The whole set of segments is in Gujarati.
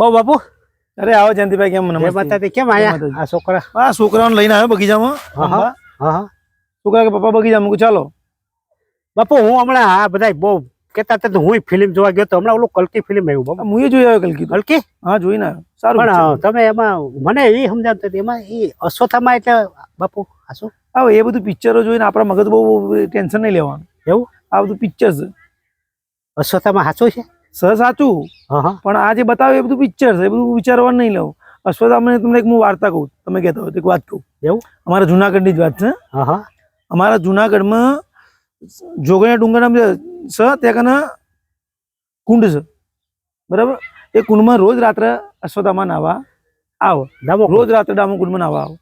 ઓ બાપુ. અરે આવો જયંતિભાઈ કેમ મને નમસ્તે કેમ આયા? આ છોકરા? આ છોકરાઓને લઈને આવ્યો બગીચામાં. હા, હા. હા. હા છોકરા કે પપ્પા બગીચા મૂકું ચાલો. બાપુ હું હમણાં આ બધા બહુ કેતા હતા તો હું ફિલ્મ જોવા ગયો તો હમણાં ઓલું કલકી ફિલ્મ આવ્યું બાપુ હું જોઈ આવ્યો કલકી કલકી? હા જોઈને આવ્યો. સારું પણ તમે એમાં મને એ સમજાવતું હતું એમાં એ અશ્વથામાં એટલે બાપુ આ શું? હા એ બધું પિક્ચરો જોઈને આપણા મગજ બહુ ટેન્શન નહીં લેવાનું. એવું? આ બધું પિક્ચર છે. અશ્વથામાં સાચું છે? સર સાચું? હા હા. પણ આ જે બતાવે એ બધું પિક્ચર છે એ બધું વિચારવા નહીં લેવું અશ્વત્થામને તમને એક હું વાર્તા કહું તમે કહેતા હોય તો એક વાત કહું. એવું? અમારા જુનાગઢની જ વાત છે હા? હા અમારા જુનાગઢમાં જોગણિયા ડુંગરના સ ત્યાં કના કુંડ છે. બરાબર? એ કુંડમાં રોજ રાત્રે અશ્વતામાં નાવા આવો. રોજ રાત્રે ડામો કુંડમાં નાવા આવો.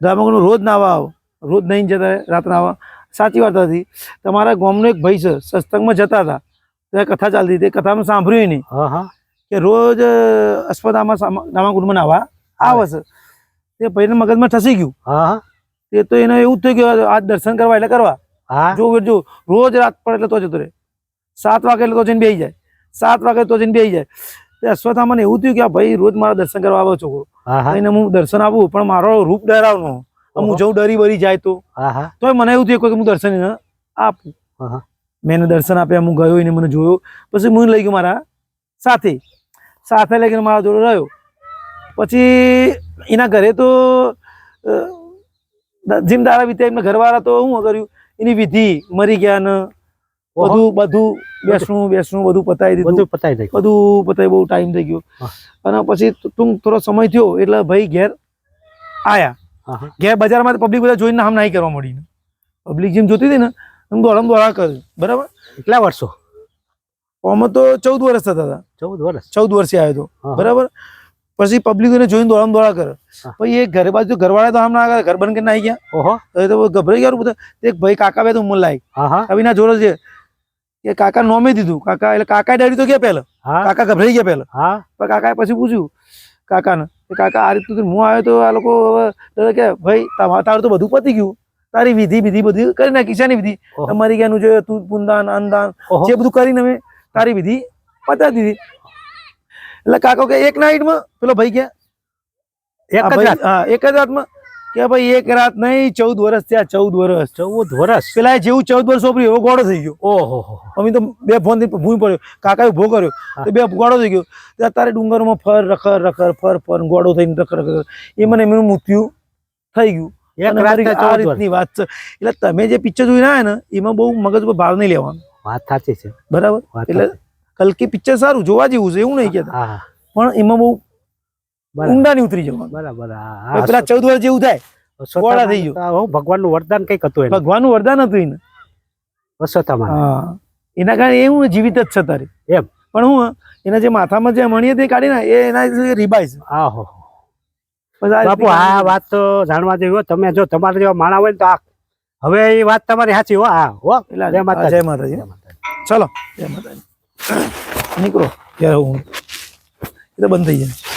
ડામો કુંડ. રોજ નાવા આવો. રોજ નહીં જતા રાત્રે નાવા સાચી વાત હતી. તમારા ગામનો એક ભાઈ છે સત્સંગમાં જતા હતા. ત્યાં કથા ચાલતી હતી. કથા કથામાં સાંભળ્યું નહીં. કે રોજ અશ્વત્થામાં રામાકુંડમાં નાવા આવે છે તે ભાઈને મગજમાં ઠસી ગયું. તે તો એને એવું થયું કે આજ દર્શન કરવા એટલે કરવા. જો જો રોજ રાત પડે એટલે તો જતો રહે. સાત વાગે એટલે તો જઈને બેસી જાય. સાત વાગે તો જઈને બેસી જાય. તે અશ્વત્થામાને એવું થયું કે આ ભાઈ રોજ મારા દર્શન કરવા આવે છોકરો એને હું. દર્શન આપું પણ મારો રૂપ ડરાવનો. હું. જઉં ડરી બરી જાય તો. હા હા. તોય મને એવું થયું કે હું દર્શન આપું. મેં એને દર્શન આપ્યા હું ગયો એને મને જોયો. પછી હું લઈ ગયો મારા સાથે. સાથે લઈ ગયો મારા જોડે રહ્યો. પછી એના ઘરે તો જીમદારા જેમ દારા વિતે એમના ઘરવાળા તો શું કર્યું એની વિધિ મરી ગયા ને બધું બધું બેસણું બેસણું બધું પતાવી દીધું. બધું પતાવી દઈ બધું પતાવી બહુ ટાઈમ થઈ ગયો. અને પછી ટૂંક થોડો સમય થયો એટલે ભાઈ ઘેર આયા. ઘેર બજારમાં પબ્લિક બધા જોઈને હામ નાઈ કરવા મળી પબ્લિક જેમ જોતી હતી ને એમ દોડમ દોડા કર્યું. બરાબર? કેટલા વર્ષો? આમાં તો ચૌદ વર્ષ થતા હતા ચૌદ વર્ષ? ચૌદ વર્ષે આવ્યો હતો બરાબર? પછી પબ્લિક ને જોઈને દોડમ દોડા કરે પછી એ ઘરે બાજુ ઘરવાળા તો આમ ના કરે ઘર બંધ કરીને આવી ગયા. ઓહો. તો ગભરાઈ ગયા બધા. એક ભાઈ કાકા બે તો ઉમર લાયક. અવિના જોડે છે કે કાકા નોમે દીધું. કાકા એટલે કાકા ડરી તો ગયા પહેલા. હા. કાકા ગભરાઈ ગયા પહેલા. હા. પણ કાકાએ પછી પૂછ્યું કાકાને કાકા આ રીતનું હું આવ્યો તો આ લોકો હવે કે ભાઈ તારું તો બધું પતી ગયું. તારી વિધિ વિધિ બધી કરી નાખી છે વિધિ. તમારી જ્ઞાનું જોયું તું પુનદાન અન્નદાન જે બધું કરીને અમે તારી વિધિ પતાવી દીધી. એટલે કાકો કે એક નાઈટમાં? પેલો ભાઈ કે એક જ રાત? હા એક જ રાતમાં? કે ભાઈ એક રાત નહીં ચૌદ વર્ષ થયા ચૌદ વર્ષ ચૌદ વર્ષ પેલા જેવું ચૌદ વર્ષ સોંપડ્યું એવો ગોળો થઈ ગયો. ઓહો. અમે તો બે ફોનથી ભૂઈ પડ્યો. કાકા ઊભો કર્યો તો બે ગોળો થઈ ગયો. ત્યાં અત્યારે ડુંગરમાં ફર રખર રખર ફર ફર ગોળો થઈને રખર રખર. એ મને એમનું મૃત્યુ થઈ ગયું. એક રાત આ રીતની વાત છે. એટલે તમે જે પિક્ચર જોઈને આવ્યા ને એમાં બહુ મગજ પર ભાર નહીં લેવાનો. વાત સાચી છે. બરાબર? એટલે કલકી પિક્ચર સારું જોવા જેવું છે એવું નહીં કહેતા. હા હા. પણ એમાં બહુ ઊંડા નહીં ઉતરી જવાનું. બરાબર પેલા ચૌદ વર્ષ જેવું થાય અશ્વત્થામા થઈ ગયું. તો હું ભગવાનનું વરદાન કંઈક હતું એને. ભગવાનનું વરદાન હતું એને. હા. એના કારણે એ હું જીવિત જ છે તારી એમ. પણ હું એના જે માથામાં જે મણીએ હતી કાઢી ને એના રીબાઈ છે. આ બાપુ આ વાત તો જાણવા જેવી તમે જો તમારા જેવા માણા હોય ને તો આ હવે એ વાત તમારી સાચી હો. હા હો. જય માતા જય માતાજી. ચલો. જય માતાજી. નીકળો. યાર હું? એ તો બંધ થઈ જાય.